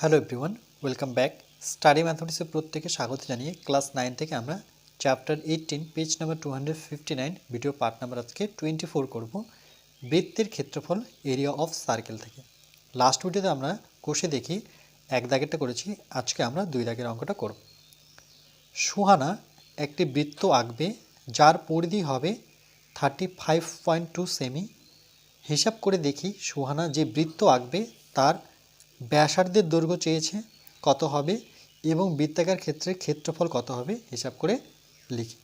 Hello everyone welcome back study ম্যাথমেটিক্সের প্রত্যেকে স্বাগত জানিয়ে ক্লাস নাইন থেকে আমরা chapter eighteen page number two hundred fifty nine video part number আজকে টোয়েন্টি ফোর করব, বৃত্তের ক্ষেত্রফল এরিয়া অফ সার্কেল থেকে। লাস্ট ভিডিওতে আমরা কষে দেখি, এক দাগেরটা করেছি, আজকে আমরা দুই দাগের অঙ্কটা করব। সুহানা একটি বৃত্ত আঁকবে, যার পরিধি হবে থার্টি ফাইভ পয়েন্ট টু সেমি হিসাব করে দেখি, সুহানা যে বৃত্ত আঁকবে, তার ব্যাসার্ধের দৈর্ঘ্য চেয়েছে কত হবে এবং বৃত্তাকার ক্ষেত্রে ক্ষেত্রফল কত হবে, হিসাব করে লিখি।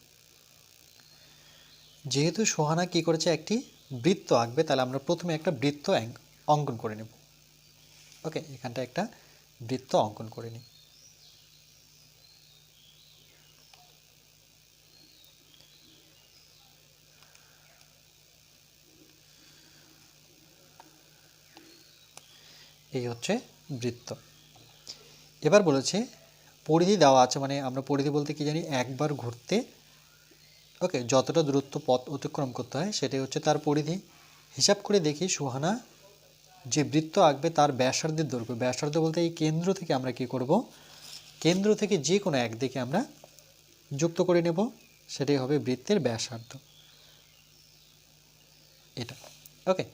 যেহেতু সোহানা কি করেছে, একটি বৃত্ত আঁকবে, তাহলে আমরা প্রথমে একটা বৃত্ত অঙ্কন করে নেব। ওকে এখানটা একটা বৃত্ত অঙ্কন করে নিই। এই হচ্ছে বৃত্ত। এবার বলেছে, পরিধি দেওয়া আছে মানে আমরা পরিধি বলতে কি জানি? একবার ঘুরতে, ওকে, যতটা দূরত্ব পথ অতিক্রম করতে হয় সেটাই হচ্ছে তার পরিধি। হিসাব করে দেখি, সুহানা, যে বৃত্ত আঁকবে তার ব্যাসার্ধের দৈর্ঘ্য। ব্যাসার্ধ বলতে এই কেন্দ্র থেকে আমরা কি করব? কেন্দ্র থেকে যে কোনো একদিকে আমরা যুক্ত করে নেব, সেটাই হবে বৃত্তের ব্যাসার্ধ। এটা, ওকে,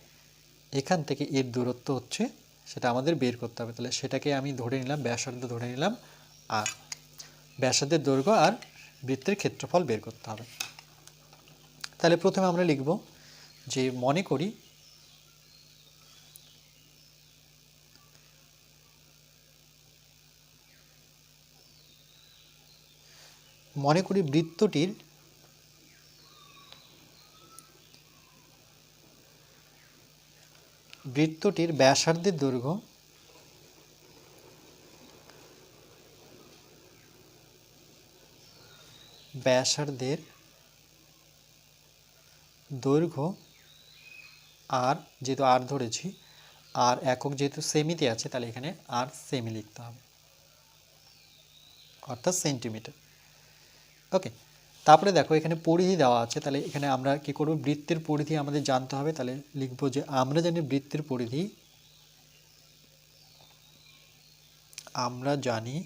এখান থেকে এর দূরত্ব হচ্ছে সেটা আমাদের বের করতে হবে। তাহলে সেটাকে আমি ধরে নিলাম, ব্যাসার্ধ ধরে নিলাম, আর ব্যাসার্ধের দৈর্ঘ্য আর বৃত্তের ক্ষেত্রফল বের করতে হবে। তাহলে প্রথমে আমরা লিখব যে মনে করি মনে করি বৃত্তটির বৃত্তটির ব্যাসার্ধের দৈর্ঘ্য ব্যাসার্ধের দৈর্ঘ্য আর যেহেতু আর ধরেছি আর একক যেহেতু সেমিতে আছে, তাহলে এখানে আর সেমি লিখতে হবে, অর্থাৎ সেন্টিমিটার ওকে তারপরে দেখো এখানে পরিধি দেওয়া আছে, তাহলে এখানে আমরা কি করব? বৃত্তের পরিধি আমাদের জানতে হবে, তাহলে লিখব যে আমরা জানি বৃত্তের পরিধি, আমরা জানি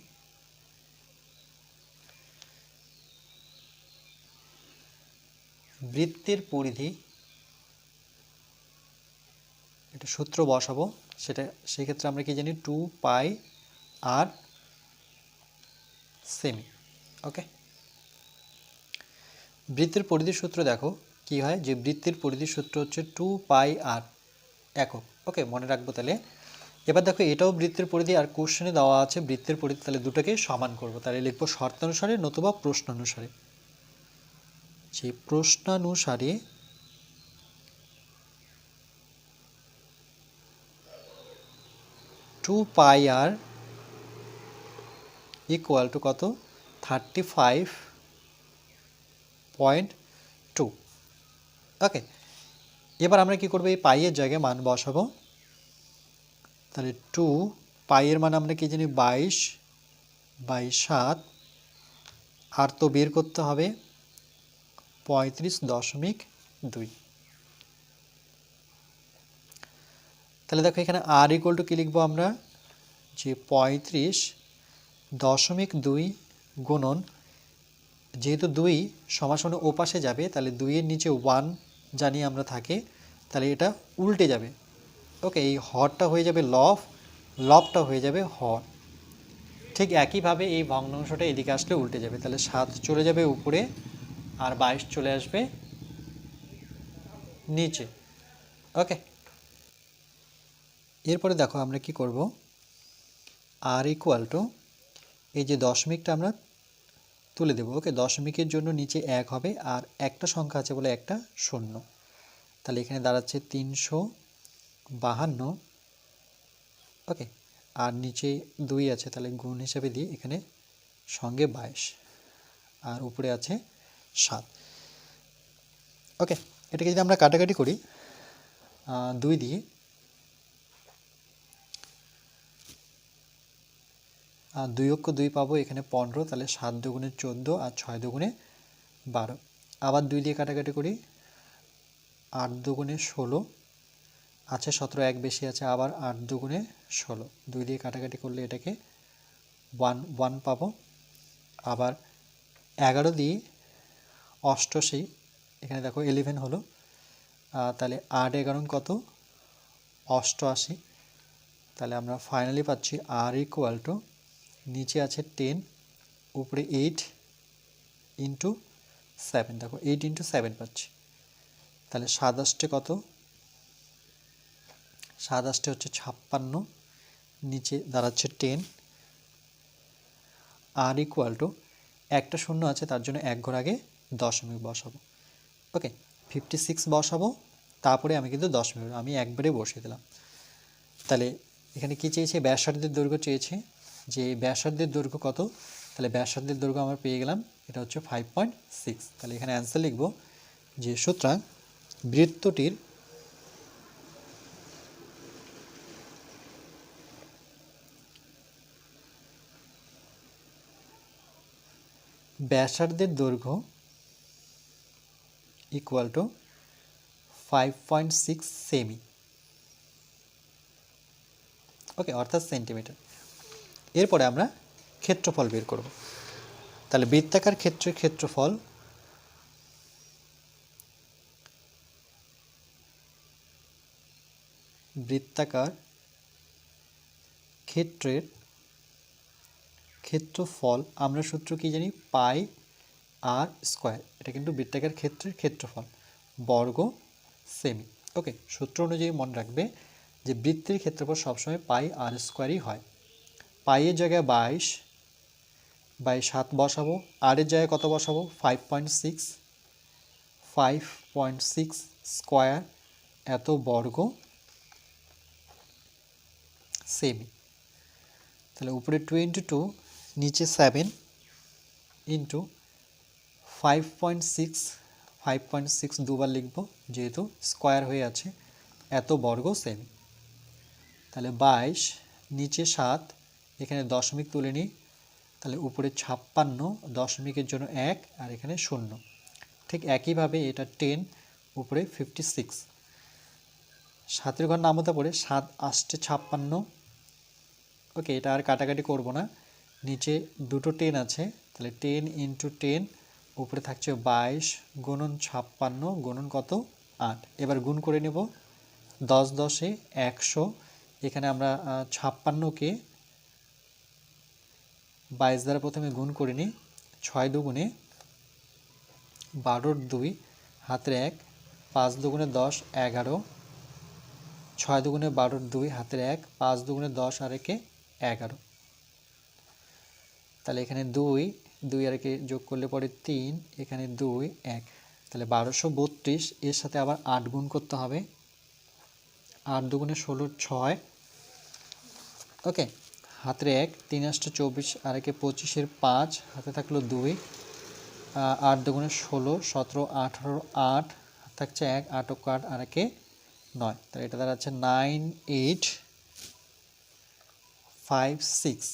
বৃত্তের পরিধি, এটা সূত্র বসাবো, সেটা সেক্ষেত্রে আমরা কি জানি? টু পাই আর সেমি, ওকে? বৃত্তের পরিধির সূত্র দেখো। কি হয়? যে বৃত্তের পরিধির সূত্র হচ্ছে টু পাই আর একক। ওকে, মনে রাখব তাহলে। এবার দেখো, এটাও বৃত্তের পরিধি আর কোশ্চেনে দেওয়া আছে বৃত্তের পরিধি, তাহলে দুটোকে সমান করব। তাহলে লিখব শর্তানুসারে নতুবা প্রশ্নানুসারে। যে প্রশ্নানুসারে two pi r equal to কত? Thirty five point two okay এবার আমরা কি করব? এই পাইয়ের জায়গায় মান বসাবো। তাহলে টু পাইয়ের মান আমরা কি জানি? বাইশ বাই সাত। আর তো বের করতে হবে পঁয়ত্রিশ দশমিক দুই। তাহলে দেখো এখানে আর ইকুয়াল টু কী লিখব আমরা? যে পঁয়ত্রিশ দশমিক দুই গুণন যেহেতু দুই সমাসনে ওপাশে যাবে, তাহলে দুইয়ের নিচে ওয়ান জানি আমরা থাকে, তাহলে এটা উল্টে যাবে। ওকে, এই হরটা হয়ে যাবে লফ লফটা হয়ে যাবে হর। ঠিক একইভাবে এই ভগ্নাংশটা এদিকে আসলে উল্টে যাবে, তাহলে সাত চলে যাবে উপরে আর বাইশ চলে আসবে নিচে। ওকে, এরপরে দেখো আমরা কি করব আর ইকুয়াল টু এই যে দশমিকটা আমরা তুলে দেবো। ওকে, দশমিকের জন্য নিচে এক হবে আর একটা সংখ্যা আছে বলে একটা শূন্য। তাহলে এখানে দাঁড়াচ্ছে তিনশো বাহান্ন। ওকে, আর নিচে দুই আছে, তাহলে গুণ হিসাবে দিয়ে এখানে সঙ্গে বাইশ। আর উপরে আছে সাত। ওকে, এটাকে যদি আমরা কাটাকাটি করি দুই দিয়ে দুই অক্ষ দুই পাবো, এখানে পনেরো, তাহলে সাত দুগুণে চোদ্দ আর ছয় দুগুণে বারো। আবার দুই দিয়ে কাটাকাটি করি, আট দুগুণে ষোলো, আছে সতেরো, এক বেশি আছে, আবার আট দুগুণে ষোলো। দুই দিয়ে কাটাকাটি করলে এটাকে ওয়ান ওয়ান পাবো। আবার এগারো দিয়ে অষ্টআশি, এখানে দেখো ইলেভেন হলো তাহলে আট এগারো কত? অষ্টআশি। তাহলে আমরা ফাইনালি পাচ্ছি আর ইকুয়াল টু নিচে আছে টেন উপরে এইট ইন্টু সেভেন দেখো এইট ইন্টু সেভেন পাচ্ছি। তাহলে সাতাশটে কত? সাতাশটে হচ্ছে ছাপ্পান্ন, নিচে দাঁড়াচ্ছে টেন আর ইকুয়াল টু একটা শূন্য আছে, তার জন্য এক ঘর আগে দশমিক বসাবো। ওকে ফিফটি সিক্স বসাবো, তারপরে আমি কিন্তু দশমিক, আমি একবারে বসিয়ে দিলাম। তাহলে এখানে কি চেয়েছে? ব্যাসার্ধের দৈর্ঘ্য চেয়েছে। যে ব্যাসার্ধের দৈর্ঘ্য কত? তাহলে ব্যাসার্ধের দৈর্ঘ্য আমরা পেয়ে গেলাম, এটা হচ্ছে ফাইভ পয়েন্ট সিক্স তাহলে এখানে অ্যান্সার লিখব যে সুতরাং বৃত্তটির ব্যাসার্ধের দৈর্ঘ্য equal to five point six semi okay অর্থাৎ সেন্টিমিটার এরপরে আমরা ক্ষেত্রফল বের করব। তাহলে বৃত্তাকার ক্ষেত্রের ক্ষেত্রফল বৃত্তাকার ক্ষেত্রের ক্ষেত্রফল, আমরা সূত্র কি জানি? Pi r square. এটা কিন্তু বৃত্তাকার ক্ষেত্রের ক্ষেত্রফল। বর্গ সেমি। ওকে, সূত্র অনুযায়ী মনে রাখবে যে বৃত্তের ক্ষেত্রফল সবসময় পাই আর স্কোয়ারই হয়। পাইয়ের জায়গায় বাইশ বাইশ সাত বসাবো, আরের জায়গায় কত বসাবো? Five point six five point six square এত বর্গ সেমি তাহলে উপরে টোয়েন্টি টু নিচে seven into five point six five point six দুবার লিখব, যেহেতু স্কোয়ার হয়ে আছে, এত বর্গ সেমি তাহলে বাইশ, নিচে সাত এখানে দশমিক তুলে নিই। তাহলে উপরে ছাপ্পান্ন, দশমিকের জন্য এক, আর এখানে শূন্য। ঠিক একইভাবে এটা টেন, উপরে ফিফটি সিক্স সাতের ঘর নামতে পড়ে, সাত আষ্টে ছাপ্পান্ন। ওকে, এটা আর কাটাকাটি করব না। নিচে দুটো টেন আছে, তাহলে টেন ইন্টু টেন, উপরে থাকছে বাইশ, গুণন ছাপ্পান্ন, গুণন কত? আট। এবার গুণ করে নেব। দশ দশে একশো। এখানে আমরা ছাপ্পান্নকে বাইশ দ্বারা প্রথমে গুণ করে নিই, ছয় দুগুণে বারোর দুই, হাতের এক, পাঁচ দুগুণে দশ, এগারো, ছয় দুগুণে বারোর দুই, হাতের এক, পাঁচ দুগুণে দশ আর একে এগারো। তাহলে এখানে দুই দুই আর একে যোগ করলে পরে তিন, এখানে দুই, এক। তাহলে বারোশো বত্রিশ, এর সাথে আবার আট গুণ করতে হবে। আট দুগুণে ষোলো, ছয়। ওকে? হাতের এক, তিন আটটা চব্বিশ, আর একে পঁচিশের পাঁচ, হাতে থাকল দুই আট দুগুণে ষোলো, সতেরো, আঠারো, আট থাকছে এক আটক আট আর একে নয়। তাহলে এটা দাঁড়াচ্ছে নাইন এইট ফাইভ সিক্স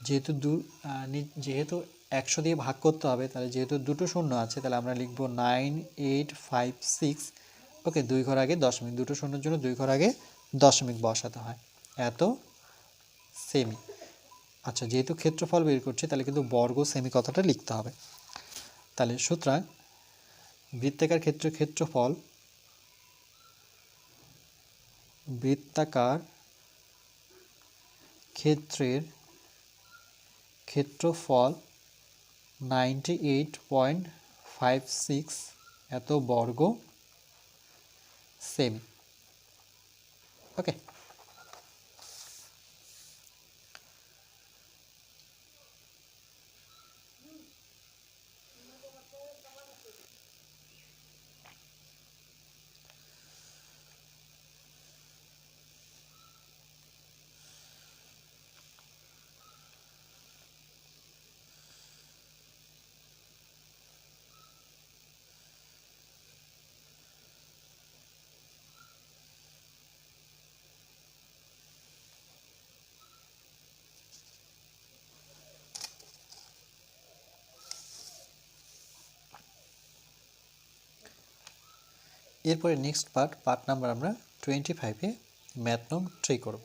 যেহেতু দু যেহেতু একশো দিয়ে ভাগ করতে হবে, তাহলে যেহেতু দুটো শূন্য আছে, তাহলে আমরা লিখব nine eight five six okay, দুই ঘর আগে দশমিক দুটো শূন্যের জন্য দুই ঘর আগে দশমিক বসাতে হয়। এত সেমি আচ্ছা যেহেতু ক্ষেত্রফল বের করছি, তাহলে কিন্তু বর্গ সেমি কথাটা লিখতে হবে। তাহলে সুতরাং বৃত্তাকার ক্ষেত্রের ক্ষেত্রফল বৃত্তাকার ক্ষেত্রের ক্ষেত্রফল ninety eight point five six এত বর্গ সেমি ওকে এরপরে নেক্সট পার্ট পার্ট নাম্বার আমরা টোয়েন্টি ফাইভে ম্যাথ নং থ্রি করব।